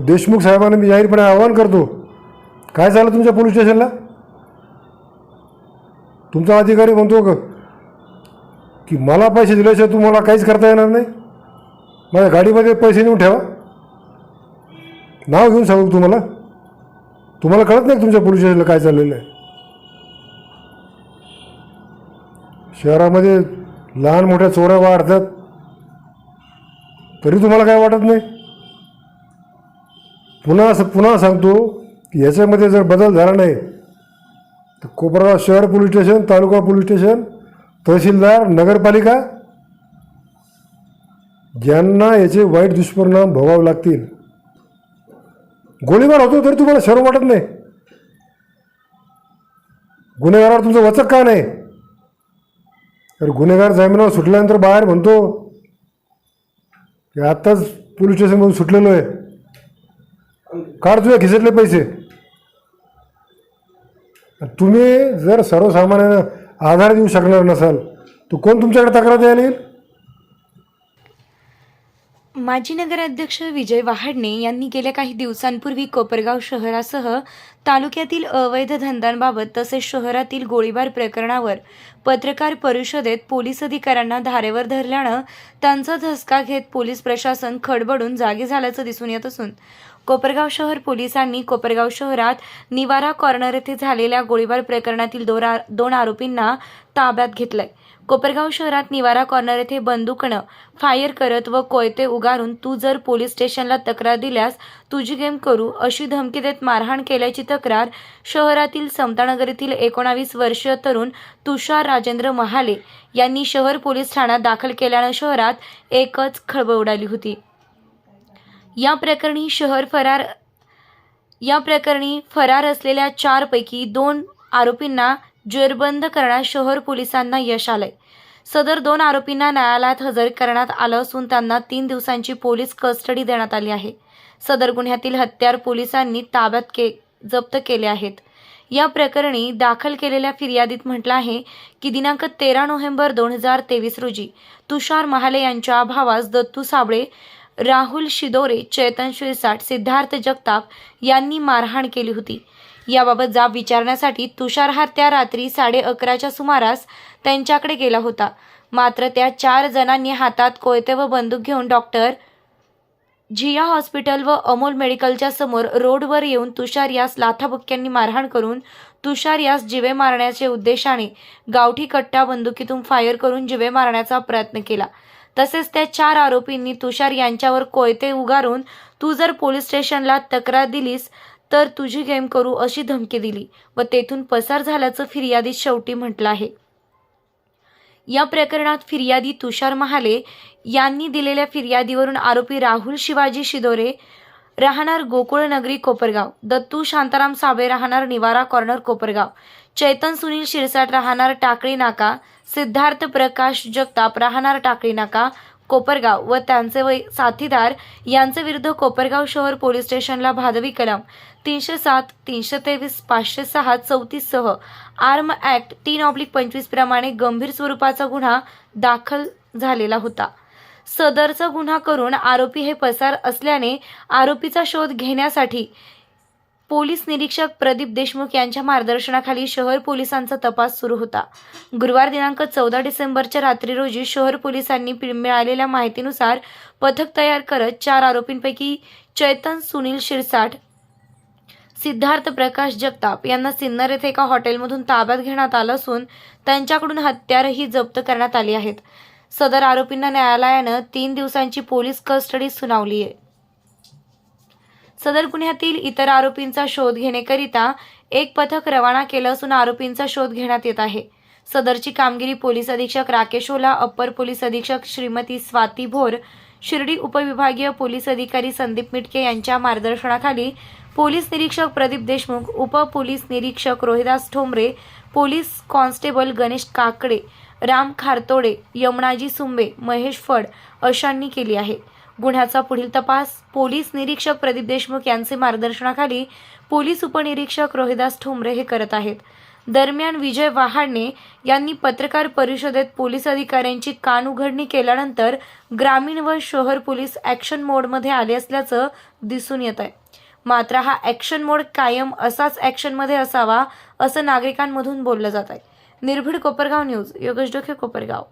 देशमुख साहेबांना मी जाहीरपणे आवाहन करतो. काय झालं तुमच्या पोलीस स्टेशनला? तुमचा अधिकारी म्हणतो का की मला पैसे दिल्याशिवाय तुम्हाला काहीच करता येणार नाही? माझ्या गाडीमध्ये पैसे नेऊन ठेवा. नाव घेऊन सांगू तुम्हाला? तुम्हाला कळत नाही तुमच्या पोलीस स्टेशनला काय चाललेलं आहे? शहरामध्ये लहान मोठ्या चोऱ्या वाढतात. तरी तुम्हाला काय वाटत नाही? पुन्हा असं पुन्हा सांगतो की याच्यामध्ये जर बदल झाला नाही तर कोपरगाव शहर police station taluka police station tehsildar नगरपालिका ज्यांना याचे वाईट दुष्परिणाम भोगावे लागतील. गोळीबार होतो तरी तुम्हाला शरम वाटत नाही. गुन्हेगारावर तुमचं वचक का नाही? तर गुन्हेगार जामिनावर सुटल्यानंतर बाहेर म्हणतो की आत्ताच पोलीस स्टेशनमधून सुटलेलो आहे. काढ तुझ्या खिशातले पैसे. तुम्ही जर सर्वसामान्यांना आधार देऊ शकणार नसाल तर कोण तुमच्याकडे तक्रार द्यायला येईल? माजी नगराध्यक्ष विजय वहाडणे यांनी गेल्या काही दिवसांपूर्वी कोपरगाव शहरासह तालुक्यातील अवैध धंद्यांबाबत तसेच शहरातील गोळीबार प्रकरणावर पत्रकार परिषदेत पोलीस अधिकाऱ्यांना धारेवर धरल्यानं त्यांचा धसका घेत पोलीस प्रशासन खडबडून जागे झाल्याचं दिसून येत असून कोपरगाव शहर पोलिसांनी कोपरगाव शहरात निवारा कॉर्नर येथे झालेल्या गोळीबार प्रकरणातील दोरा दोन आरोपींना ताब्यात घेतलंय. कोपरगाव शहरात निवारा कॉर्नर येथे बंदुकनं फायर करत व कोयते उगारून तू जर पोलीस स्टेशनला तक्रार दिल्यास तुझी गेम करू अशी धमकी देत मारहाण केल्याची तक्रार शहरातील समतानगर येथील एकोणावीस वर्षीय तरुण तुषार राजेंद्र महाले यांनी शहर पोलीस ठाण्यात दाखल केल्यानं शहरात एकच खळबळ उडाली होती. या प्रकरणी शहर फरार या प्रकरणी फरार असलेल्या चारपैकी दोन आरोपींना जेरबंद करण्यात शहर पोलिसांना यश आलंय. सदर दोन आरोपींना न्यायालयात हजर करण्यात आलं असून त्यांना तीन दिवसांची पोलीस कस्टडी देण्यात आली आहे. सदर गुन्ह्यातील हत्यार पोलिसांनी ताब्यात के जप्त केले आहेत. या प्रकरणी दाखल केलेल्या फिर्यादीत म्हटलं आहे की दिनांक तेरा नोव्हेंबर दोन हजार तेवीस रोजी तुषार महाले यांच्या भावास दत्तू साबळे राहुल शिदोरे चेतन शिरसाट सिद्धार्थ जगताप यांनी मारहाण केली होती. याबाबत जाब विचारण्यासाठी तुषार हा त्या रात्री साडे अकराच्या सुमारास त्यांच्याकडे गेला होता. मात्र त्या चार जणांनी हातात कोयते व बंदूक घेऊन डॉक्टर झिया हॉस्पिटल व अमोल मेडिकलच्या समोर रोडवर येऊन तुषार यास लाथाबुक्क्यांनी मारहाण करून तुषार यास जिवे मारण्याचे उद्देशाने गावठी कट्टा बंदुकीतून फायर करून जिवे मारण्याचा प्रयत्न केला. तसेच त्या चार आरोपींनी तुषार यांच्यावर कोयते उगारून तू जर पोलीस स्टेशनला तक्रार दिलीस तर तुझी गेम करू अशी धमकी दिली व तेथून पसार झाल्याचं फिर्यादीत शेवटी म्हटलं आहे. या प्रकरणात फिर्यादी तुषार महाले यांनी दिलेल्या फिर्यादीवरून आरोपी राहुल शिवाजी शिदोरे राहणार गोकुळ नगरी कोपरगाव दत्तू शांताराम साबळे राहणार निवारा कॉर्नर कोपरगाव चैतन सुनील शिरसाट राहणार टाकळी नाका सिद्धार्थ प्रकाश जगताप राहणार टाकळी नाका कोपरगाव व त्यांचे व साथीदार यांचे विरुद्ध कोपरगाव शहर पोलीस स्टेशनला भादवी कलम तीनशे सात तीनशे तेवीस पाचशे सहा चौतीससह आर्म ॲक्ट तीन ऑब्लिक पंचवीस प्रमाणे गंभीर स्वरूपाचा गुन्हा दाखल झालेला होता. सदरचा गुन्हा करून आरोपी हे पसार असल्याने आरोपीचा शोध घेण्यासाठी पोलीस निरीक्षक प्रदीप देशमुख यांच्या मार्गदर्शनाखाली शहर पोलिसांचा तपास सुरू होता. गुरुवार दिनांक चौदा डिसेंबरच्या रात्री रोजी शहर पोलिसांनी मिळालेल्या माहितीनुसार पथक तयार करत चार आरोपींपैकी चैतन सुनील शिरसाट सिद्धार्थ प्रकाश जगताप यांना सिन्नर येथे एका हॉटेलमधून ताब्यात घेण्यात आलं असून त्यांच्याकडून हत्यारही जप्त करण्यात आली आहेत. सदर आरोपींना न्यायालयानं तीन दिवसांची पोलीस कस्टडी सुनावली आहे. सदर गुन्ह्यातील इतर आरोपींचा शोध घेण्याकरिता एक पथक रवाना केलं असून आरोपींचा शोध घेण्यात येत आहे. सदरची कामगिरी पोलीस अधीक्षक राकेश ओला अप्पर पोलीस अधीक्षक श्रीमती स्वाती भोर शिर्डी उपविभागीय पोलीस अधिकारी संदीप मिटके यांच्या मार्गदर्शनाखाली पोलीस निरीक्षक प्रदीप देशमुख उप पोलीस निरीक्षक रोहिदास ठोंबरे पोलीस कॉन्स्टेबल गणेश काकडे राम खारतोडे यमुनाजी सुंबे महेश फड अशांनी केली आहे. गुन्ह्याचा पुढील तपास. पोलीस निरीक्षक प्रदीप देशमुख यांचे मार्गदर्शनाखाली पोलीस उपनिरीक्षक रोहिदास ठोंबरे हे करत आहेत. दरम्यान विजय वहाडणे यांनी पत्रकार परिषदेत पोलीस अधिकाऱ्यांची कान उघडणी केल्यानंतर ग्रामीण व शहर पोलीस ॲक्शन मोडमध्ये आले असल्याचं दिसून येत आहे. मात्र हा ॲक्शन मोड कायम असाच ॲक्शनमध्ये असावा असं नागरिकांमधून बोललं जात आहे. निर्भीड कोपरगाव न्यूज योगेश डोखे कोपरगाव.